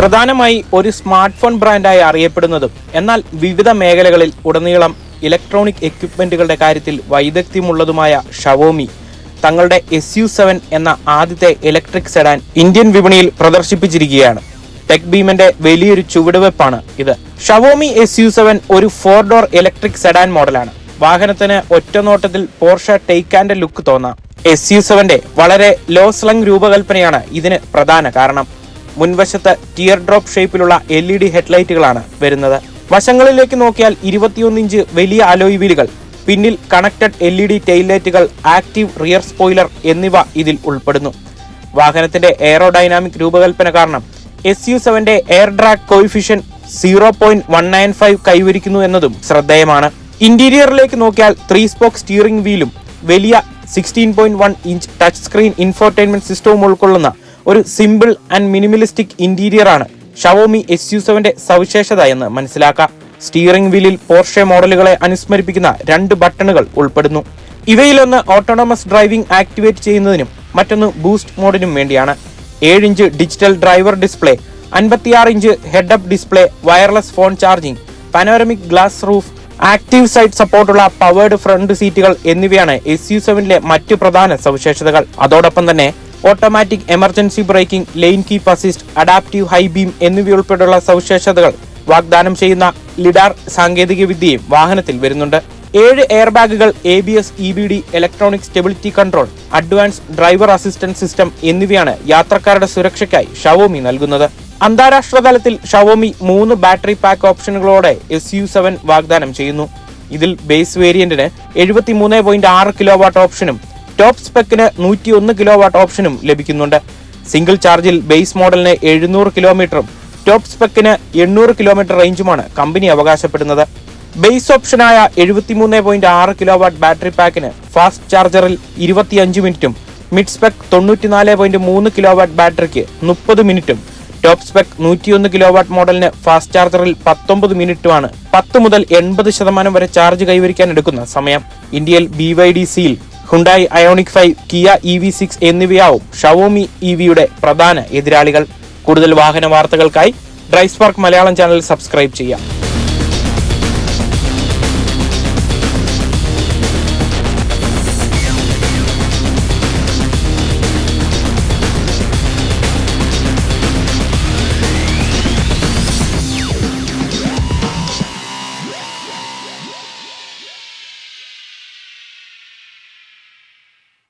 പ്രധാനമായി ഒരു smart phone ബ്രാൻഡായി അറിയപ്പെടുന്നതും എന്നാൽ വിവിധ മേഖലകളിൽ ഉടനീളം ഇലക്ട്രോണിക് എക്യുപ്മെന്റുകളുടെ കാര്യത്തിൽ വൈദഗ്ധ്യമുള്ളതുമായ ഷവോമി തങ്ങളുടെ എസ് യു സെവൻ എന്ന ആദ്യത്തെ ഇലക്ട്രിക് സെഡാൻ ഇന്ത്യൻ വിപണിയിൽ പ്രദർശിപ്പിച്ചിരിക്കുകയാണ്. ടെക് ബീമിന്റെ വലിയൊരു ചുവടുവെപ്പാണ് ഇത്. ഷവോമി എസ് യു സെവൻ ഒരു ഫോർ ഡോർ ഇലക്ട്രിക് സെഡാൻ മോഡലാണ്. വാഹനത്തിന് ഒറ്റ നോട്ടത്തിൽ പോർഷ ടേക്കാന്റെ ലുക്ക് തോന്നാം. എസ് യു സെവന്റെ വളരെ ലോ സ്ലങ് രൂപകൽപ്പനയാണ് ഇതിന് പ്രധാന കാരണം. മുൻവശത്ത് ടിയർ ഡ്രോപ്പ് ഷേപ്പിലുള്ള എൽ ഇ ഡി ഹെഡ്ലൈറ്റുകളാണ് വരുന്നത്. വശങ്ങളിലേക്ക് നോക്കിയാൽ ഇരുപത്തിയൊന്ന് ഇഞ്ച് വലിയ അലോയ് വീലുകൾ പിന്നിൽ കണക്റ്റഡ് എൽ ഇ ഡി ടെയിലൈറ്റുകൾ ആക്റ്റീവ് റിയർ സ്പോയിലർ എന്നിവ ഇതിൽ ഉൾപ്പെടുന്നു. വാഹനത്തിന്റെ എയറോഡൈനാമിക് രൂപകൽപ്പന കാരണം S U സെവന്റെ air drag coefficient zero point one nine five കൈവരിക്കുന്നു എന്നതും ശ്രദ്ധേയമാണ്. ഇന്റീരിയറിലേക്ക് നോക്കിയാൽ ത്രീ സ്പോക്ക് സ്റ്റിയറിംഗ് വീലും വലിയ sixteen point one inch touch screen infotainment സിസ്റ്റവും ഉൾക്കൊള്ളുന്ന ഒരു സിമ്പിൾ ആൻഡ് മിനിമലിസ്റ്റിക് ഇന്റീരിയർ ആണ് ഷവോമി എസ് യു സെവന്റെ സവിശേഷത എന്ന് മനസ്സിലാക്കാം. സ്റ്റിയറിംഗ് വീലിൽ പോർഷെ മോഡലുകളെ അനുസ്മരിപ്പിക്കുന്ന രണ്ട് ബട്ടണുകൾ ഉൾപ്പെടുന്നു. ഇവയിലൊന്ന് ഓട്ടോണമസ് ഡ്രൈവിംഗ് ആക്ടിവേറ്റ് ചെയ്യുന്നതിനും മറ്റൊന്ന് ബൂസ്റ്റ് മോഡിനും വേണ്ടിയാണ്. ഏഴ് ഇഞ്ച് ഡിജിറ്റൽ ഡ്രൈവർ ഡിസ്പ്ലേ അൻപത്തിയാറ് inch head up display wireless phone charging panoramic glass roof active side സപ്പോർട്ടുള്ള powered front സീറ്റുകൾ എന്നിവയാണ് എസ് യു സെവനിലെ മറ്റു പ്രധാന സവിശേഷതകൾ. അതോടൊപ്പം തന്നെ automatic emergency braking lane keep assist adaptive high beam എന്നിവയുൾപ്പെടെയുള്ള സവിശേഷതകൾ വാഗ്ദാനം ചെയ്യുന്ന ലിഡാർ സാങ്കേതിക വിദ്യയും വാഹനത്തിൽ വരുന്നുണ്ട്. ഏഴ് എയർ ബാഗുകൾ A B S E B D electronic stability control advance driver assistance system എന്നിവയാണ് യാത്രക്കാരുടെ സുരക്ഷയ്ക്കായി ഷവോമി നൽകുന്നത്. അന്താരാഷ്ട്ര തലത്തിൽ ഷവോമി മൂന്ന് ബാറ്ററി പാക്ക് ഓപ്ഷനുകളോടെ എസ് യു സെവൻ വാഗ്ദാനം ചെയ്യുന്നു. ഇതിൽ ബേസ് വേരിയന്റിന് എഴുപത്തി മൂന്ന് പോയിന്റ് ആറ് കിലോ വാട്ട് ഓപ്ഷനും ടോപ്പ് സ്പെക്കിന് നൂറ്റി ഒന്ന് കിലോ വാട്ട് ഓപ്ഷനും ലഭിക്കുന്നുണ്ട്. സിംഗിൾ ചാർജിൽ ബേസ് മോഡലിന് എഴുന്നൂറ് കിലോമീറ്ററും ടോപ്പ് സ്പെക്കിന് എണ്ണൂറ് കിലോമീറ്റർ റേഞ്ചുമാണ് കമ്പനി അവകാശപ്പെടുന്നത്. ബേസ് ഓപ്ഷനായ എഴുപത്തിമൂന്ന് പോയിന്റ് ആറ് കിലോ വാട്ട് ബാറ്ററി പാക്കിന് ഫാസ്റ്റ് ചാർജറിൽ ഇരുപത്തിയഞ്ച് മിനിറ്റും മിഡ് സ്പെക് തൊണ്ണൂറ്റിനാല് പോയിന്റ് മൂന്ന് കിലോ വാട്ട് ബാറ്ററിക്ക് മുപ്പത് മിനിറ്റും ടോപ്പ് സ്പെക് നൂറ്റിയൊന്ന് കിലോ വാട്ട് മോഡലിന് ഫാസ്റ്റ് ചാർജറിൽ പത്തൊമ്പത് മിനിറ്റുമാണ് പത്ത് മുതൽ എൺപത് ശതമാനം വരെ ചാർജ് കൈവരിക്കാൻ എടുക്കുന്ന സമയം. ഇന്ത്യയിൽ ബി വൈ ഡി സിയിൽ Hyundai Ioniq five Kia E V six എന്നിവയാവും Xiaomi E വിയുടെ പ്രധാന എതിരാളികൾ. കൂടുതൽ വാഹന വാർത്തകൾക്കായി ഡ്രൈസ്പാർക്ക് മലയാളം ചാനൽ സബ്സ്ക്രൈബ് ചെയ്യാം.